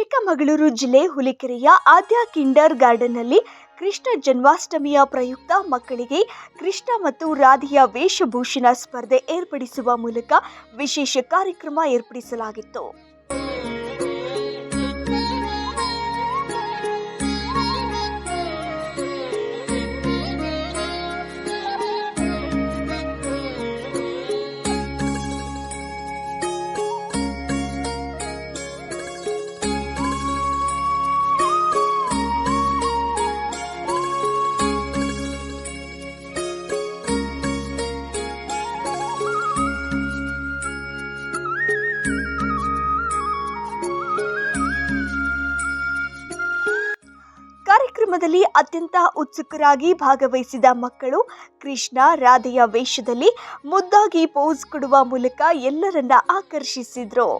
ಚಿಕ್ಕಮಗಳೂರು ಜಿಲ್ಲೆ ಹುಲಿಕೆರೆಯ ಆದ್ಯ ಕಿಂಡರ್ ಗಾರ್ಡನ್ನಲ್ಲಿ ಕೃಷ್ಣ ಜನ್ಮಾಷ್ಟಮಿಯ ಪ್ರಯುಕ್ತ ಮಕ್ಕಳಿಗೆ ಕೃಷ್ಣ ಮತ್ತು ರಾಧೆಯ ವೇಷಭೂಷಣ ಸ್ಪರ್ಧೆ ಏರ್ಪಡಿಸುವ ಮೂಲಕ ವಿಶೇಷ ಕಾರ್ಯಕ್ರಮ ಏರ್ಪಡಿಸಲಾಗಿತ್ತು. ಕಾರ್ಯಕ್ರಮದಲ್ಲಿ ಅತ್ಯಂತ ಉತ್ಸುಕರಾಗಿ ಭಾಗವಹಿಸಿದ ಮಕ್ಕಳು ಕೃಷ್ಣ ರಾಧೆಯ ವೇಷದಲ್ಲಿ ಮುದ್ದಾಗಿ ಪೋಸ್ ಕೊಡುವ ಮೂಲಕ ಎಲ್ಲರನ್ನ ಆಕರ್ಷಿಸಿದ್ರು.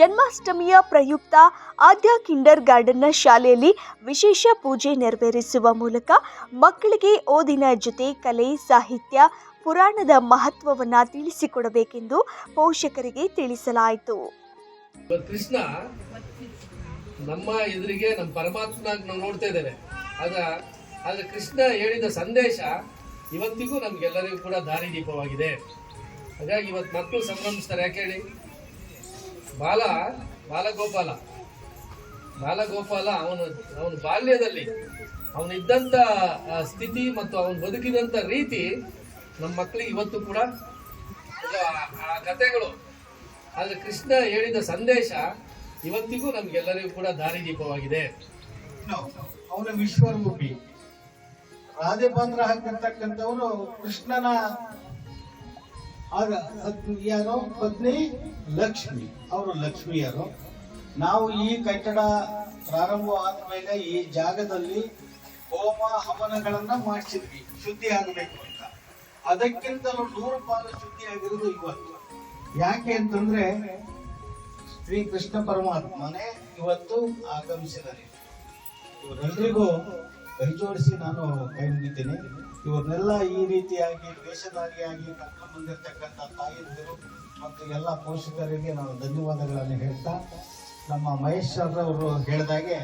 ಜನ್ಮಾಷ್ಟಮಿಯ ಪ್ರಯುಕ್ತ ಆದ್ಯ ಕಿಂಡರ್ ಗಾರ್ಡನ್ನ ಶಾಲೆಯಲ್ಲಿ ವಿಶೇಷ ಪೂಜೆ ನೆರವೇರಿಸುವ ಮೂಲಕ ಮಕ್ಕಳಿಗೆ ಓದಿನ ಜೊತೆ ಕಲೆ, ಸಾಹಿತ್ಯ, ಪುರಾಣದ ಮಹತ್ವವನ್ನು ತಿಳಿಸಿಕೊಡಬೇಕೆಂದು ಪೋಷಕರಿಗೆ ತಿಳಿಸಲಾಯಿತು. ಕೃಷ್ಣ ನಮ್ಮ ಎದುರಿಗೆ, ನಮ್ಮ ಪರಮಾತ್ಮನಾಗಿ ನಾವು ನೋಡ್ತಾ ಇದ್ದೇವೆ. ಆಗ ಆದ್ರೆ ಕೃಷ್ಣ ಹೇಳಿದ ಸಂದೇಶ ಇವತ್ತಿಗೂ ನಮ್ಗೆಲ್ಲರಿಗೂ ಕೂಡ ದಾರಿದೀಪವಾಗಿದೆ ಹಾಗಾಗಿ ಇವತ್ತು ಮಕ್ಕಳು ಸಂಭ್ರಮಿಸ್ತಾರೆ, ಯಾಕೆ ಹೇಳಿ? ಬಾಲ, ಬಾಲಗೋಪಾಲ. ಬಾಲಗೋಪಾಲ ಅವನು, ಅವನ ಬಾಲ್ಯದಲ್ಲಿ ಅವನಿದ್ದಂಥ ಸ್ಥಿತಿ ಮತ್ತು ಅವನು ಬದುಕಿದಂಥ ರೀತಿ ನಮ್ಮ ಮಕ್ಕಳಿಗೆ ಇವತ್ತು ಕೂಡ ಆ- ಕಥೆಗಳು. ಆದರೆ ಕೃಷ್ಣ ಹೇಳಿದ ಸಂದೇಶ ಇವತ್ತಿಗೂ ನಮ್ಗೆಲ್ಲರಿಗೂ ಕೂಡ ದಾರಿದೀಪವಾಗಿದೆ. ಅವನ ವಿಶ್ವರೂಪಿ. ರಾಧೆ ಹಾಕಿರ್ತಕ್ಕಂಥವ್ರು ಕೃಷ್ಣನ ಆಗ ಯಾರು ಪತ್ನಿ ಲಕ್ಷ್ಮಿ. ಅವರು ಲಕ್ಷ್ಮಿಯರು. ನಾವು ಈ ಕಟ್ಟಡ ಪ್ರಾರಂಭವಾದ ಮೇಲೆ ಈ ಜಾಗದಲ್ಲಿ ಹೋಮ ಹವನಗಳನ್ನ ಮಾಡಿಸಿದ್ವಿ. ಶುದ್ಧಿ ಆಗಬೇಕು ಅಂತ. ಅದಕ್ಕಿಂತಲೂ ನೂರು ಪಾಲು ಶುದ್ಧಿ ಆಗಿರೋದು ಇವತ್ತು. ಯಾಕೆ ಅಂತಂದ್ರೆ ಶ್ರೀ ಕೃಷ್ಣ ಪರಮಾತ್ಮನೇ ಇವತ್ತು ಆಗಮಿಸಿದರೆ ಇವರೆಲ್ಲರಿಗೂ ಕೈ ಜೋಡಿಸಿ ನಾನು ಕೈ ಮುಗಿತೀನಿ. ಇವ್ರನ್ನೆಲ್ಲ ಈ ರೀತಿಯಾಗಿ ವೇಷಧಾರಿಯಾಗಿ ಕರ್ಕೊಂಡು ಬಂದಿರತಕ್ಕಂಥ ತಾಯಂದಿರು ಮತ್ತು ಎಲ್ಲ ಪೋಷಕರಿಗೆ ನಾನು ಧನ್ಯವಾದಗಳನ್ನು ಹೇಳ್ತಾ, ನಮ್ಮ ಮಹೇಶ್ ಅವರು ಹೇಳಿದಾಗೆ,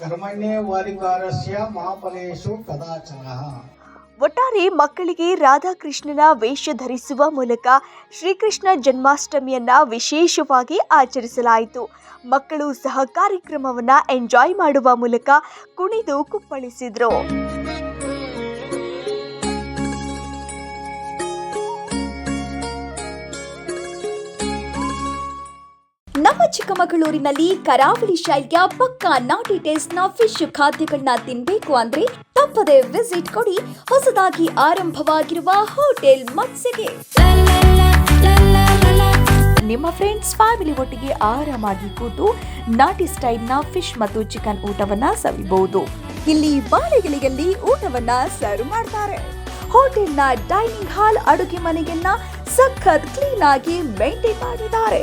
ಕರ್ಮಣ್ಯೇ ವಾರಿಕಾರಸ್ಯ ಮಹಾಫಲೇಶು ಕದಾಚನ ಒಟ್ಟಾರೆ ಮಕ್ಕಳಿಗೆ ರಾಧಾಕೃಷ್ಣನ ವೇಷ ಧರಿಸುವ ಮೂಲಕ ಶ್ರೀಕೃಷ್ಣ ಜನ್ಮಾಷ್ಟಮಿಯನ್ನ ವಿಶೇಷವಾಗಿ ಆಚರಿಸಲಾಯಿತು. ಮಕ್ಕಳು ಸಹ ಕಾರ್ಯಕ್ರಮವನ್ನು ಎಂಜಾಯ್ ಮಾಡುವ ಮೂಲಕ ಕುಣಿದು ಕುಪ್ಪಳಿಸಿದ್ರು. ನಮ್ಮ ಚಿಕ್ಕಮಗಳೂರಿನಲ್ಲಿ ಕರಾವಳಿ ಶೈಲಿಯ ಪಕ್ಕಾ ನಾಟಿ ಟೇಸ್ಟ್ನ ಫಿಶ್ ಖಾದ್ಯಗಳನ್ನ ತಿನ್ಬೇಕು ಅಂದ್ರೆ ತಪ್ಪದೆ ವಿಸಿಟ್ ಕೊಡಿ. ಹೊಸದಾಗಿ ಆರಂಭವಾಗಿರುವ ಹೋಟೆಲ್ ಮತ್ಸ್ಯಗೆ. ನಿಮ್ಮ ಫ್ರೆಂಡ್ಸ್ ಫ್ಯಾಮಿಲಿ ಒಟ್ಟಿಗೆ ಆರಾಮಾಗಿ ಕೂತು ನಾಟಿ ಸ್ಟೈಲ್ನ ಫಿಶ್ ಮತ್ತು ಚಿಕನ್ ಊಟವನ್ನ ಸವಿಬಹುದು. ಇಲ್ಲಿ ಬಾಳೆಗಳಿಗೆಲ್ಲಿ ಊಟವನ್ನ ಸರ್ವ್ ಮಾಡ್ತಾರೆ. ಹೋಟೆಲ್ನ ಡೈನಿಂಗ್ ಹಾಲ್ ಅಡುಗೆ ಮನೆಯನ್ನ ಸಖತ್ ಕ್ಲೀನ್ ಆಗಿ ಮೇಂಟೈನ್ ಮಾಡಿದ್ದಾರೆ.